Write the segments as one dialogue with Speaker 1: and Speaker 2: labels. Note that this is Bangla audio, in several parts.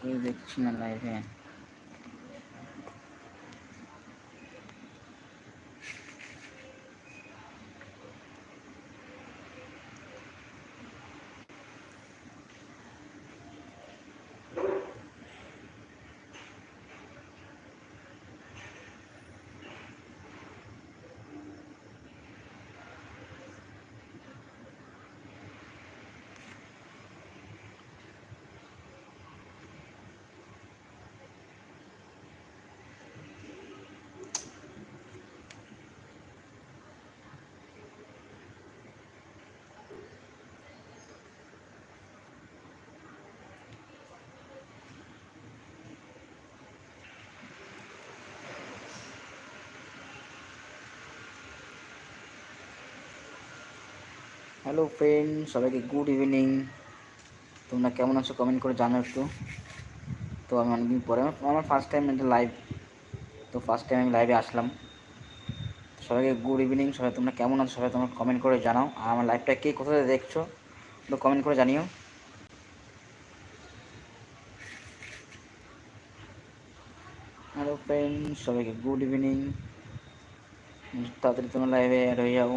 Speaker 1: যাও লাইফ কেউ দেখছি না লাইভে হ্যালো ফ্রেন্ড সবাইকে গুড ইভিনিং তোমরা কেমন আছো? কমেন্ট করে জানো একটু। তো আমি অনেকদিন পরে, আমার ফার্স্ট টাইম এটা লাইভ তো ফার্স্ট টাইম আমি লাইভে আসলাম। সবাইকে গুড ইভিনিং সবাই তোমরা কেমন আছো? সবাই তোমরা কমেন্ট করে জানাও। আর আমার লাইভটা কে কোথায় দেখছ? তো কমেন্ট করে জানিও। হ্যালো ফ্রেন্ড সবাইকে গুড ইভিনিং তাড়াতাড়ি তোমরা লাইভে অ্যাড হয়ে যাও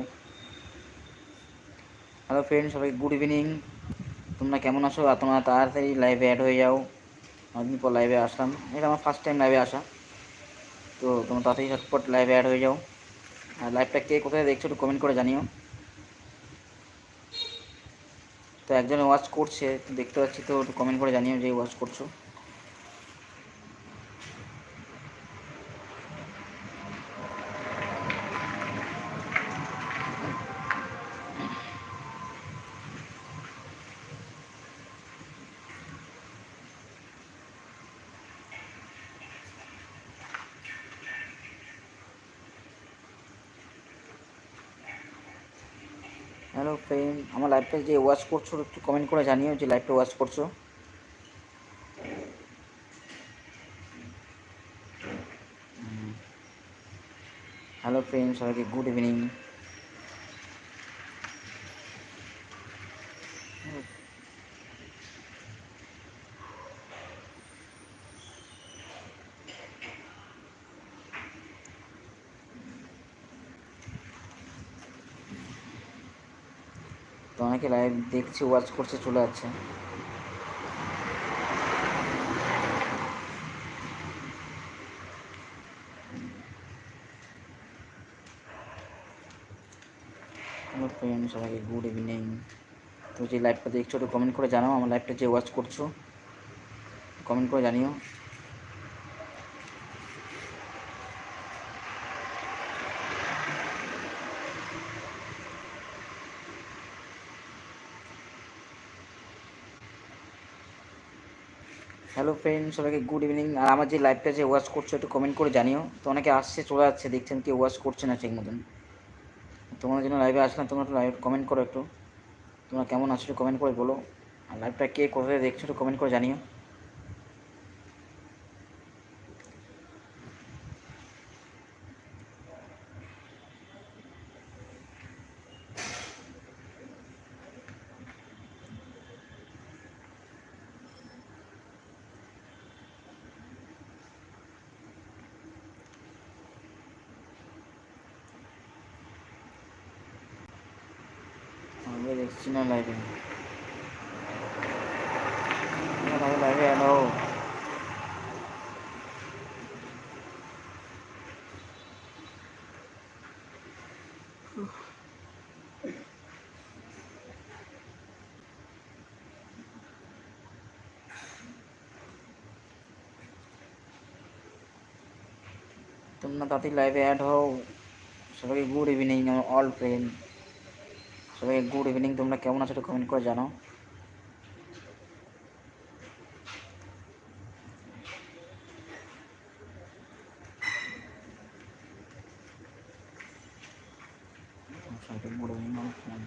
Speaker 1: হ্যালো ফ্রেন্ড সবাইকে গুড ইভিনিং তোমরা কেমন আছো? আর তোমরা তাড়াতাড়ি লাইভে অ্যাড হয়ে যাও। অনেকদিন পর লাইভে আসলাম। এটা আমার ফার্স্ট টাইম লাইভে আসা। তো তোমরা তাড়াতাড়ি ঝটপট লাইভে অ্যাড হয়ে যাও। আর লাইভটা কে কোথায় দেখছ একটু কমেন্ট করে জানিও। তো একজন ওয়াচ করছে, দেখতে পাচ্ছি তো, একটু কমেন্ট করে জানিও যে ওয়াচ করছ হ্যালো ফ্রেন্ড আমার লাইভটা যে ওয়াশ করছ, একটু কমেন্ট করে জানিও যে লাইভটা ওয়াশ করছ। হ্যালো ফ্রেন্ড সবাইকে গুড ইভিনিং তো অনেকে লাইভ দেখছে ওয়াচ করছে, চলে যাচ্ছে। সবাইকে গুড ইভিনিং তো যে লাইভটা দেখছ একটু কমেন্ট করে জানাও, আমার লাইভটা যে ওয়াচ করছ কমেন্ট করে জানিও। হ্যালো ফ্রেন্ড সবাইকে গুড ইভিনিং আর আমার যে লাইভটা যে ওয়াচ করছ, একটু কমেন্ট করে জানিও। তো অনেকে আসছে, চলে যাচ্ছে, দেখছেন কেউ ওয়াচ করছে না ঠিক মতন। তোমার জন্য লাইভে আসলাম, তোমরা একটু লাইভ কমেন্ট করো একটু। তোমরা কেমন আছো একটু কমেন্ট করে বলো। আর লাইভটা কে কোথায় দেখছ একটু কমেন্ট করে জানিও। আমি দেখছি না লাইভে লাইভে অ্যাড হও তোমরা তাড়াতাড়ি লাইভে অ্যাড হও সবাইকে গুড ইভিনিং আমার অল ফ্রেন্ড সবাইকে গুড ইভিনিং তোমরা কেমন আছো একটু কমেন্ট করে জানাও সবাইকে গুড ইভিনিং আমার friend।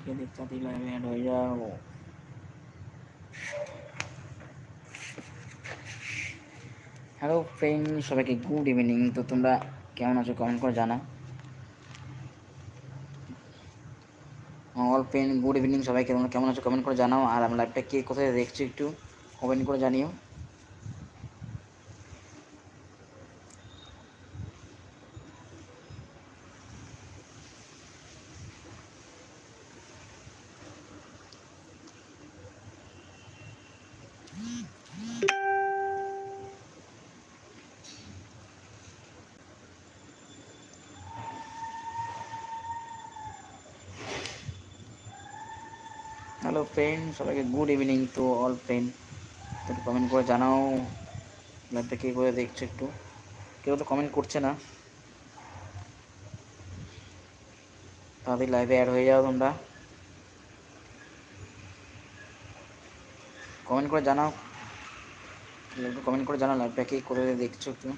Speaker 1: দেখতে তাড়াতাড়ি লাইভে অ্যাড হয়ে যাও হ্যালো ফ্রেন্ড সবাইকে গুড ইভিনিং তো তোমরা কেমন আছো? কমেন্ট করে জানাও। অল ফ্রেন্ড গুড ইভিনিং সবাইকে। তোমরা কেমন আছো? কমেন্ট করে জানাও। আর আমার লাইভটা কে কোথায় দেখছ একটু কমেন্ট করে জানিও। হ্যালো ফ্রেন্ড সবাইকে good evening to all friend একটু কমেন্ট করে জানাও লাইভটা কে করে দেখছ একটু। কেউ তো কমেন্ট করছে না। তাদের লাইভে অ্যাড হয়ে যাও তোমরা। কমেন্ট করে জানাও। একটু কমেন্ট করে জানাও লাইভটা কে করে দেখছ একটু।